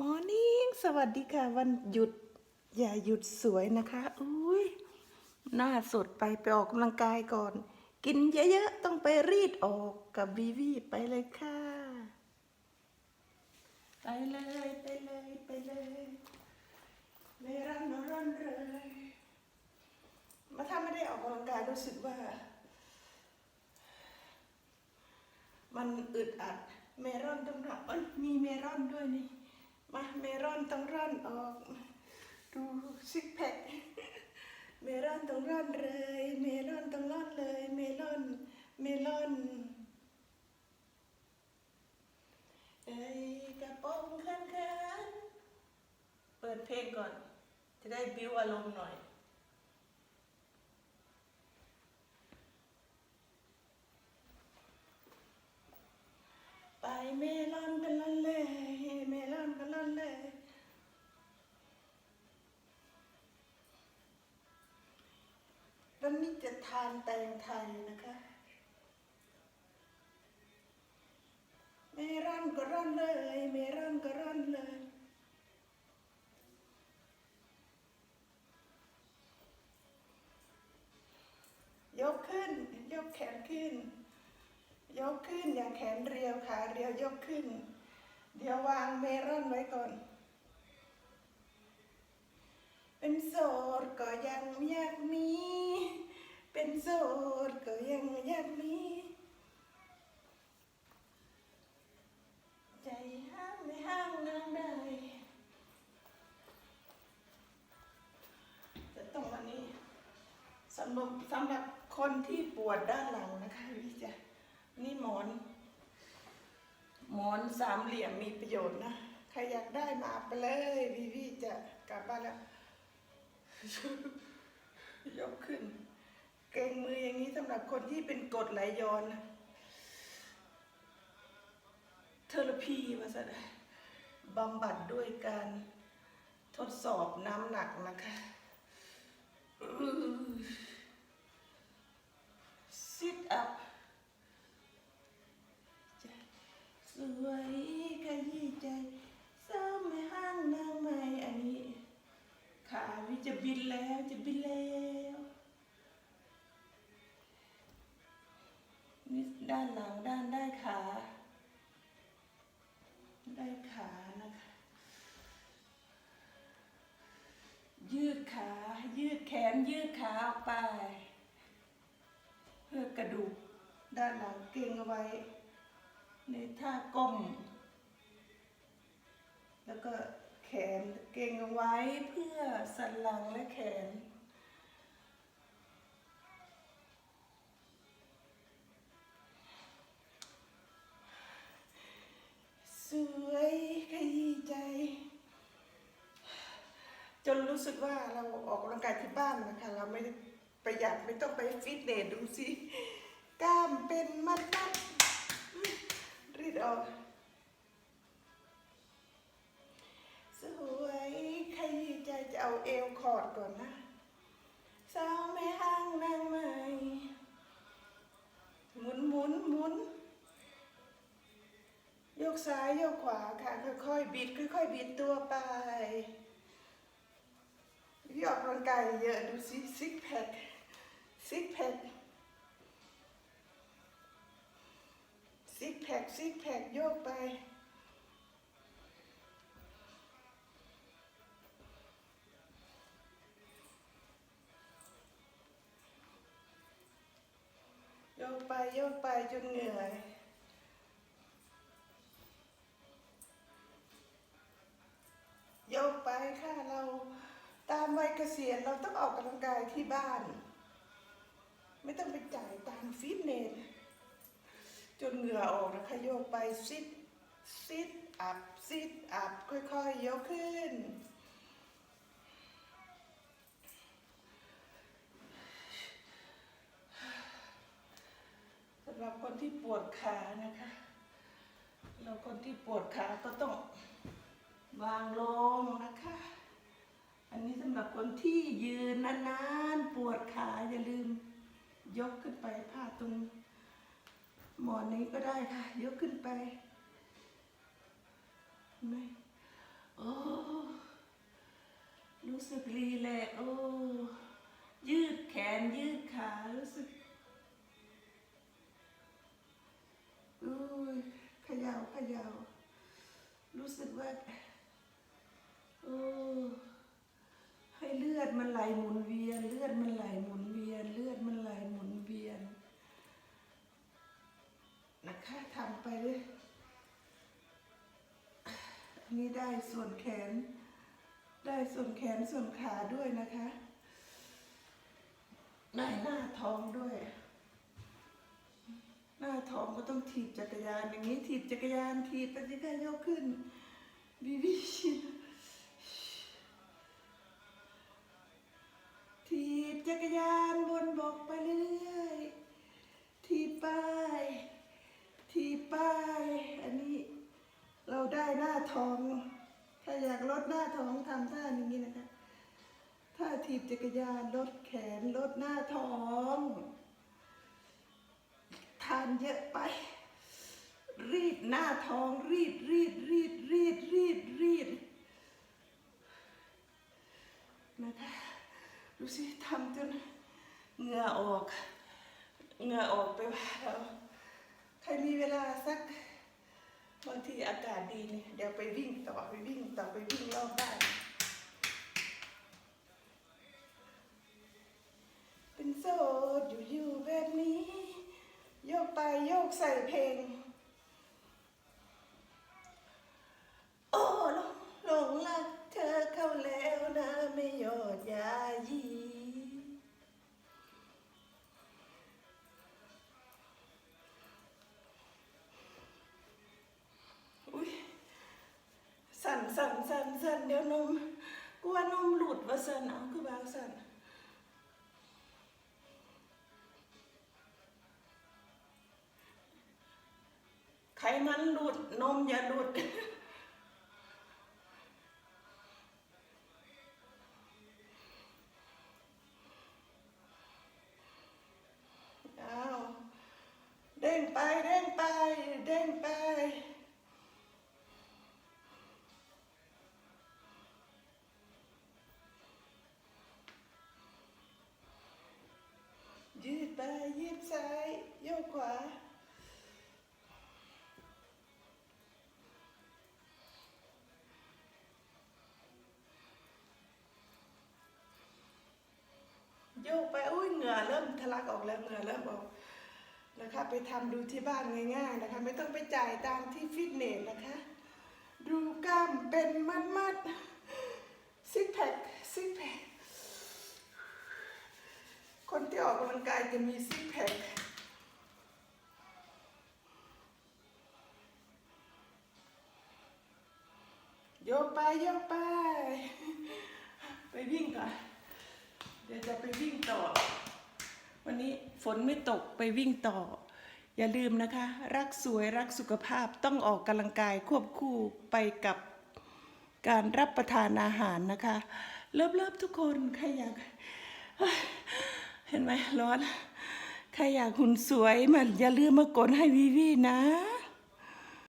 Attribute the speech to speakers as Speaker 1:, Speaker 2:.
Speaker 1: มอร์นิ่งสวัสดีค่ะ วันหยุด อย่าหยุดสวยนะคะอุ้ยหน้าสดไปไปออกกำลังกายก่อน กินเยอะๆ ต้องไปรีดออกกับวีวีไปเลยค่ะ ไปเลยไปเลยไปเลยไม่รันร้อนเลยมาถ้าไม่ได้ออกกำลังกายรู้สึกว่า มันอึดอัดเมรอนต้องร่อนเอ้ยมีเมรอนด้วยนี่ มาเมรอนต้องร่อนออก ดูซิกแพคเมรอนต้องร่อนเลย เมรอนต้องร่อนเลย เมลอน เมลอนเอ้ยกระโปรงคันคันเปิดเพลงก่อน จะได้บิวอารมณ์หน่อย ไปเมลอนกันละเลย วันนี้จะทานแตงไทยนะคะเมลอนก็ร่อนเลยเมลอนก็ร่อนเลย ยกขึ้น ยกแขนขึ้น ยกขึ้นอย่างแขนเรียวขาเรียวยกขึ้น เดี๋ยววางเมลอนไว้ก่อนเป็นโสดก็ยังอยากมี โสดก็ยังอยากมี ใจห้ามไม่ห้ามนางได้จะต้องวันนี้สำหรับสำหรับคนที่ปวดด้านหลังนะคะวิจะนี่หมอนหมอนสามเหลี่ยมมีประโยชน์นะ ใครอยากได้มาไปเลยวิวีจะกลับบ้านแล้ว ยกขึ้น เกรงมืออย่างนี้สำหรับคนที่เป็นกรดไหลย้อนเทอราพีว่าซะบำบัดด้วยการทดสอบน้ำหนักนะคะซิทอัพสวยขยี้ใจเศร้าไม่ห้างนางไม่อันนี้ขาวิจะบินแล้วจะบินแล้ว ด้านหลังด้านได้ขา ได้ขานะคะ ยืดขา ยืดแขนยืดขาออกไป เพื่อกระดูกด้านหลังเกรงเอาไว้ ในท่าก้ม แล้วก็แขนเกรงเอาไว้เพื่อสันหลังและแขน รู้สึกว่าเราออกกำลังกายที่บ้านนะคะ เราไม่ประหยัดไม่ต้องไปฟิตเนสดูสิกล้ามเป็นมัดมัดรีดออก สวยขยี้ใจจะเอาเอวคอร์ดก่อนนะสาวไม่ห้างนางใหม่หมุนหมุนหมุนยกซ้ายยกขวาค่ะค่อยๆบิดค่อยๆบิดตัวไป กกลังกายเยอะดูสิซิกแพคซิกแพคซิกแพคซิกแพคโยกไปโยกไปโยกไปจนเหนื่อย เกษียณเราต้องออกกำลังกายที่บ้าน ไม่ต้องไปจ่ายตังฟิตเนสจนเหงื่อออกนะคะโยกไปซิดซิดอัพซิดอัพค่อยๆยกขึ้น สำหรับคนที่ปวดขานะคะ เราคนที่ปวดขาก็ต้องวางลงนะคะ อันนี้สำหรับคนที่ยืนนานๆ ปวดขาอย่าลืม ยกขึ้นไปผ้าตรงหมอนนี้ก็ได้ค่ะ ยกขึ้นไปเห็นไหมโรู้สึกรีแลกโอ้ยืดแขนยืดขารู้สึกอุ้ยขยาวขยาวรู้สึกว่าโอ้ อดมันไหลหมุนเวียน เลือดมันไหลหมุนเวียน เลือดมันไหลหมุนเวียนนะคะทำไปเลยนนี้ได้ส่วนแขน ได้ส่วนแขนส่วนขาด้วยนะคะได้หน้าท้องด้วย หน้าท้องก็ต้องถีบจักรยานอย่างนี้ถีบจักรยานถีบไปที่ก็ยกขึ้นบีบีถี บจักรยานบนบกไปเรื่อยๆถีบไปทีป้าย อันนี้เราได้หน้าท้อง ถ้าอยากลดหน้าท้องทำท่าอย่างนี้นะคะถ้าถีบจักรยานลดแขนลดหน้าท้องทานเยอะไป รีดหน้าท้อง รีดรีดรีดรีดรีดรีดนะคะดูสิทำจนเห งื่อออกเหงื่อออกไปว่าแล้วใครมีเวลาสักบางทีอากาศดีเนี่ยเดี๋ยวไปวิ่งต่อไปวิ่งต่อไปวิ่งรอบบ้านเป็นโสดอยู่อยู่แบบนี้ โยกไปโยกใส่เพลง สันเดี๋ยวนมกลัวนมหลุดว่าสั่นเอาคือบางสั่นไขมันหลุดนมอย่าหลุดเอาเด้งไปเด้งไปเด้งไป ยืดซ้ายโยกขวา โยกไปอุ้ยเหงื่อเริ่มทะลักออกแล้วเหงื่อเริ่มออกนะคะไปทำดูที่บ้านง่ายๆนะคะ ไม่ต้องไปจ่ายตามที่ฟิตเนสนะคะ ดูกล้ามเป็นมัดๆซิกแพคซิกแพค คนที่ออกกำลังกายจะมีซิกแพคโยกไปโยกไป ไปวิ่งก่อนเดี๋ยวจะไปวิ่งต่อ วันนี้ฝนไม่ตกไปวิ่งต่อ อย่าลืมนะคะ รักสวยรักสุขภาพต้องออกกำลังกายควบคู่ไปกับการรับประทานอาหารนะคะ เลิฟเลิฟทุกคนใครอยาก เห็นไหมร้อน ใครอยากหุ่นสวยมันอย่าลืมมากดให้วีวีนะ